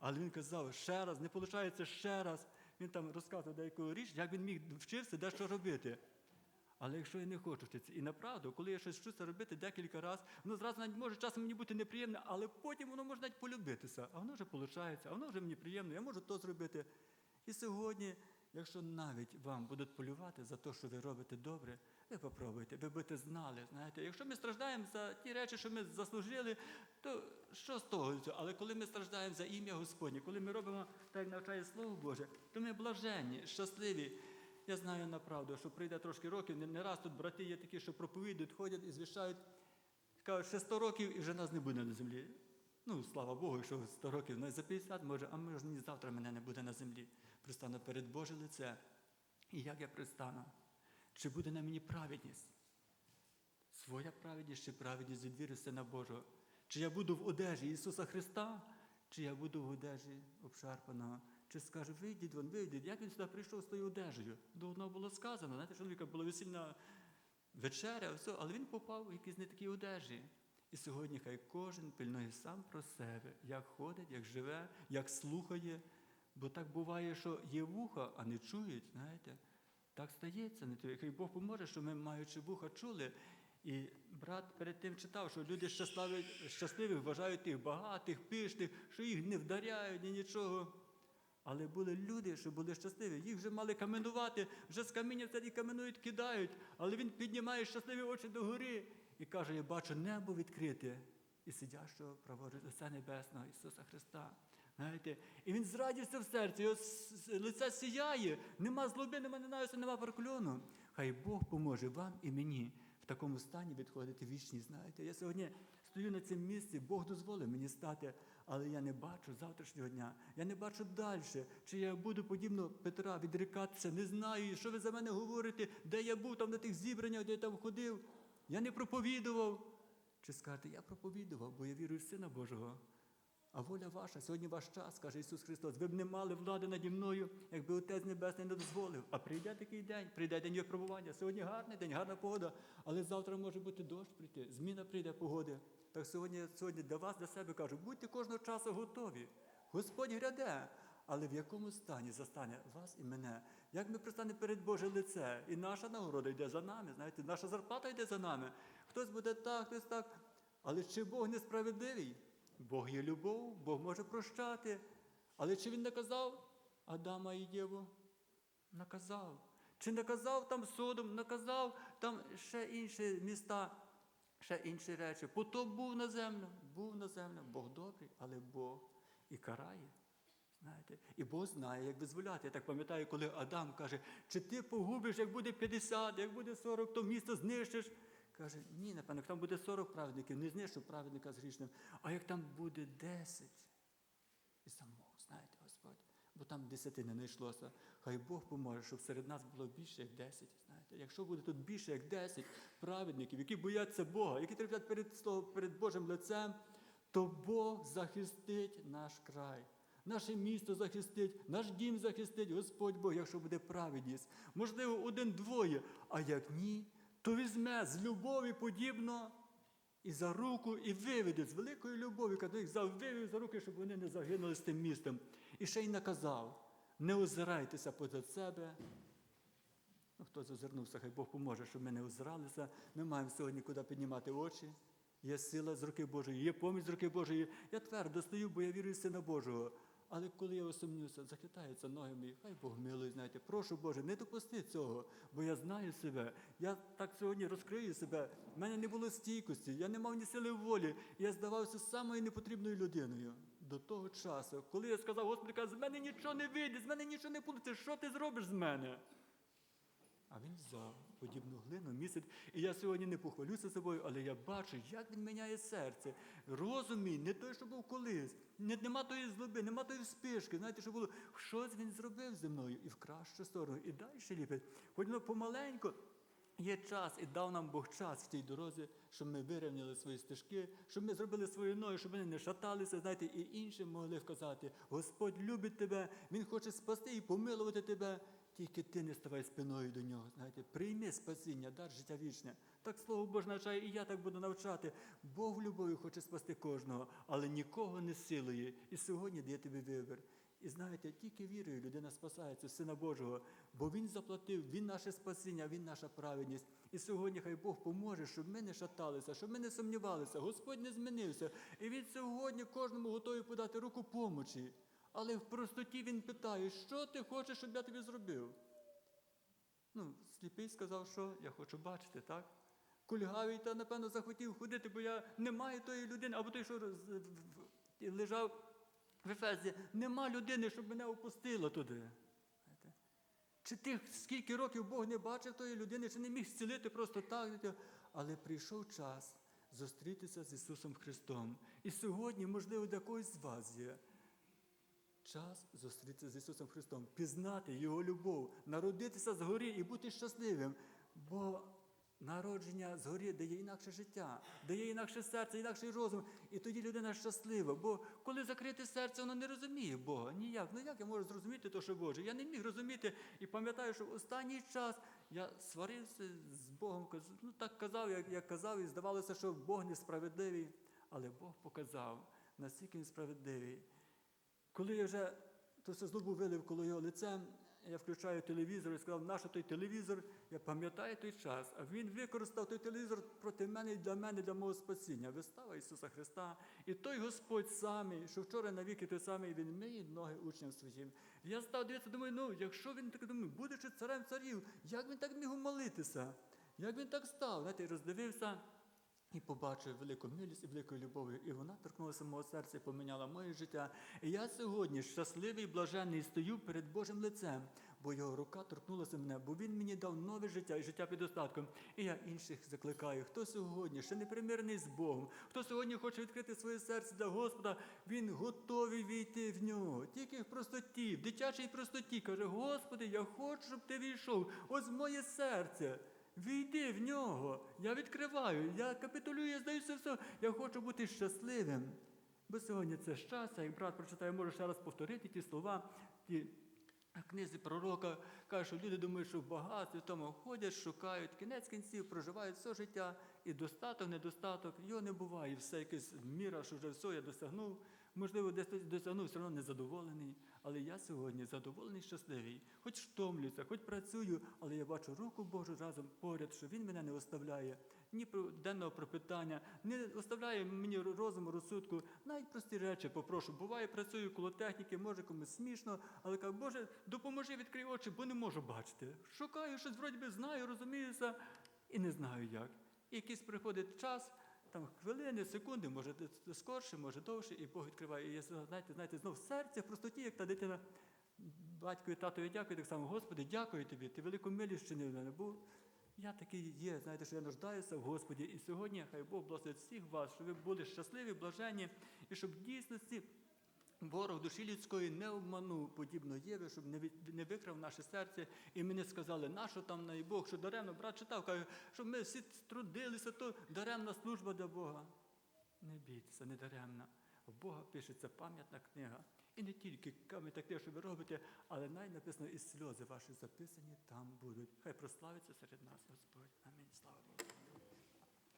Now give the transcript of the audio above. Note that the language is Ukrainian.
Але він казав, ще раз, не виходить ще раз. Він там розказував деяку річ, як він міг вчився, де що робити. Але якщо я не хочу вчитися, і направду, коли я щось вчуся робити декілька разів, воно зразу навіть може часом мені бути неприємне, але потім воно може навіть полюбитися. А воно вже виходить, а воно вже мені приємно, я можу то зробити. І сьогодні, якщо навіть вам будуть полювати за те, що ви робите добре, ви попробуйте, ви будете знали. Знаєте, якщо ми страждаємо за ті речі, що ми заслужили, то що з того? Але коли ми страждаємо за ім'я Господнє, коли ми робимо так, як навчає Слово Боже, то ми блаженні, щасливі. Я знаю направду, що прийде трошки років, не, раз тут брати є такі, що проповідують, ходять і звіщають, кажуть, ще 100 років і вже нас не буде на землі. Ну, слава Богу, якщо 100 років, ну за 50 може, а може ні завтра мене не буде на землі. Пристану перед Боже лице. І як я пристану? Чи буде на мені праведність? Своя праведність чи праведність від віри Сина Божого? Чи я буду в одежі Ісуса Христа, чи я буду в одежі обшарпаного? Чи скаже, вийдіть вон, вийдіть, як він сюди прийшов з тою одежею? До одного було сказано, знаєте, чоловіка була весільна вечеря, все, але він попав в якісь не такі одежі. І сьогодні хай кожен пильнує сам про себе, як ходить, як живе, як слухає. Бо так буває, що є вуха, а не чують, знаєте. Так стається. Хай Бог поможе, що ми, маючи вуха, чули. І брат перед тим читав, що люди щасливі, щасливих вважають тих багатих, пишних, що їх не вдаряють ні нічого. Але були люди, що були щасливі. Їх вже мали каменувати, вже з каміння тоді каменують, кидають. Але він піднімає щасливі очі догори і каже: Я бачу небо відкрите і сидящого праворуч Отця Небесного Ісуса Христа. Знаєте, і він з радістю в серці, його лице сіяє, нема злоби, нема ненависті, нема прокльону. Хай Бог поможе вам і мені в такому стані відходити вічність. Знаєте, я сьогодні стою на цьому місці, Бог дозволив мені стати, але я не бачу завтрашнього дня. Я не бачу далі, чи я буду подібно Петра відрікатися, не знаю, що ви за мене говорите, де я був там на тих зібраннях, де я там ходив. Я не проповідував. Чи скажете, я проповідував, бо я вірую в Сина Божого. А воля ваша, сьогодні ваш час, каже Ісус Христос. Ви б не мали влади наді мною, якби Отець Небесний не дозволив. А прийде такий день, прийде день випробування. Сьогодні гарний день, гарна погода, але завтра може бути дощ прийти, зміна прийде погоди. Так сьогодні, сьогодні для вас, для себе кажу, будьте кожного часу готові. Господь гряде, але в якому стані застане вас і мене? Як ми пристане перед Боже лице? І наша нагорода йде за нами, знаєте, наша зарплата йде за нами. Хтось буде так, хтось так. Але чи Бог несправедливий? Бог є любов, Бог може прощати. Але чи він наказав Адама і Єву? Наказав. Чи наказав там Содом, наказав там ще інші міста, ще інші речі. Потоп був на землю, був на землю. Бог добрий, але Бог і карає. Знаєте, і Бог знає, як визволяти. Я так пам'ятаю, коли Адам каже, чи ти погубиш, як буде 50, як буде 40, то місто знищиш. Каже, ні, напевно, як там буде 40 праведників, не знищу праведника з грішним. А як там буде 10? І самого, знаєте, Господь. Бо там десятини не йшлося. Хай Бог поможе, щоб серед нас було більше, як 10. Знаєте. Якщо буде тут більше, як 10 праведників, які бояться Бога, які терплять перед, перед Божим лицем, то Бог захистить наш край. Наше місто захистить, наш дім захистить Господь Бог, якщо буде праведність. Можливо, один-двоє, а як ні, то візьме з любові подібно і за руку, і виведе з великої любові, коли їх вивів за руки, щоб вони не загинули з тим містом. І ще й наказав: не озирайтеся позад себе. Ну, хтось озирнувся, хай Бог поможе, щоб ми не озиралися. Ми маємо сьогодні куди піднімати очі. Є сила з руки Божої, є поміч з руки Божої. Я твердо стою, бо я вірю в Сина Божого. Але коли я усумнюся, захитаються ноги мої, хай Бог милий, знаєте, прошу Боже, не допусти цього, бо я знаю себе. Я так сьогодні розкрию себе. У мене не було стійкості, я не мав ні сили волі. Я здавався самою непотрібною людиною до того часу, коли я сказав, Господи, з мене нічого не вийде, з мене нічого не буде. що ти зробиш з мене? А він взяв подібну глину, місяць. І я сьогодні не похвалюся собою, але я бачу, як він міняє серце. Розум не той, що був колись. Не, нема тої злоби, нема тої спишки. Знаєте, що було? Щось він зробив зі мною і в кращу сторону, і далі ліпить. Хоч воно помаленьку. Є час, і дав нам Бог час в тій дорозі, щоб ми вирівняли свої стежки, щоб ми зробили свої ноги, щоб вони не шаталися, знаєте, і іншим могли вказати, Господь любить тебе, Він хоче спасти і помилувати тебе. Тільки ти не ставай спиною до нього. Знаєте, прийми спасіння, дар життя вічне. Так слово Боже навчає, і я так буду навчати. Бог любов'ю хоче спасти кожного, але нікого не силує. І сьогодні дає тобі вибір. І знаєте, тільки вірою людина спасається Сина Божого, бо Він заплатив, Він наше спасіння, Він наша праведність. І сьогодні хай Бог поможе, щоб ми не шаталися, щоб ми не сумнівалися. Господь не змінився. І Він сьогодні кожному готовий подати руку помочі. Але в простоті він питає, що ти хочеш, щоб я тобі зробив? Ну, сліпий сказав, що я хочу бачити, так? Кульгавий та, напевно, захотів ходити, бо я не маю тої людини, або той, що роз- лежав в Ефезі, нема людини, щоб мене опустило туди. Чи тих скільки років Бог не бачив тої людини, чи не міг зцілити просто так. Але прийшов час зустрітися з Ісусом Христом. І сьогодні, можливо, для когось з вас є час зустрітися з Ісусом Христом, пізнати Його любов, народитися згорі і бути щасливим. Бо народження згорі дає інакше життя, дає інакше серце, інакший розум. І тоді людина щаслива. Бо коли закрите серце, воно не розуміє Бога. Ніяк. Ну як я можу зрозуміти то, що Боже? Я не міг розуміти і пам'ятаю, що в останній час я сварився з Богом, ну так казав, як, як казав, і здавалося, що Бог несправедливий. Але Бог показав, наскільки він справедливий. Коли я вже то все злобу вилив коло його лицем, я включаю телевізор і сказав, наш той телевізор, я пам'ятаю той час, а він використав той телевізор проти мене і для мене, для мого спасіння. Вистава Ісуса Христа. І той Господь самий, що вчора навіки той самий, він миє ноги учням своїм. Я став дивитися, думаю, ну, якщо він так думаю, будучи царем царів, як він так міг молитися? Як він так став? Знаєте, роздивився. І побачив велику милість і велику любов, і вона торкнулася мого серця і поміняла моє життя. І я сьогодні щасливий, і блаженний, стою перед Божим лицем, бо його рука торкнулася мене, бо він мені дав нове життя і життя під остатком. І я інших закликаю, хто сьогодні ще не примирений з Богом, хто сьогодні хоче відкрити своє серце для Господа, він готовий війти в нього. Тільки в простоті, в дитячій простоті каже: Господи, я хочу, щоб ти війшов. Ось моє серце. Війди в нього. Я відкриваю, я капітулюю, я здаюся все. Я хочу бути щасливим. Бо сьогодні це щастя, як брат прочитає, може ще раз повторити ті слова, ті книзі пророка, каже, що люди думають, що в багатстві тому ходять, шукають, кінець кінців проживають все життя, і достаток, недостаток, його не буває. Все якась міра, що вже все я досягнув. Можливо, десь досягнув, все одно незадоволений. Але я сьогодні задоволений, щасливий. Хоч втомлююся, хоч працюю, але я бачу руку Божу разом поряд, що Він мене не оставляє. Ні денного пропитання, не оставляє мені розуму, розсудку. Навіть прості речі попрошу. Буває, працюю коло техніки, може комусь смішно, але кажу, Боже, допоможи відкрий очі, бо не можу бачити. Шукаю щось, вроді би знаю, розуміюся, і не знаю як. І якийсь приходить час, там хвилини, секунди, може скорше, може довше, і Бог відкриває. І я знаєте, знаєте, знов в в простоті, як та дитина. Батько і татові дякую, так само, Господи, дякую тобі, ти велику милість чинив мене. Бо я такий є, знаєте, що я нуждаюся в Господі. І сьогодні хай Бог благословить всіх вас, щоб ви були щасливі, блаженні, і щоб дійсності ворог душі людської не обманув подібно Єві, щоб не, не викрав наше серце. І мені сказали, нащо там на Бог, що даремно, брат читав, каже, що ми всі трудилися, то даремна служба для Бога. Не бійтеся, не даремна. В Бога пишеться пам'ятна книга. І не тільки книга, що ви робите, але навіть написано, і сльози ваші записані там будуть. Хай прославиться серед нас Господь. Амінь. Слава Богу.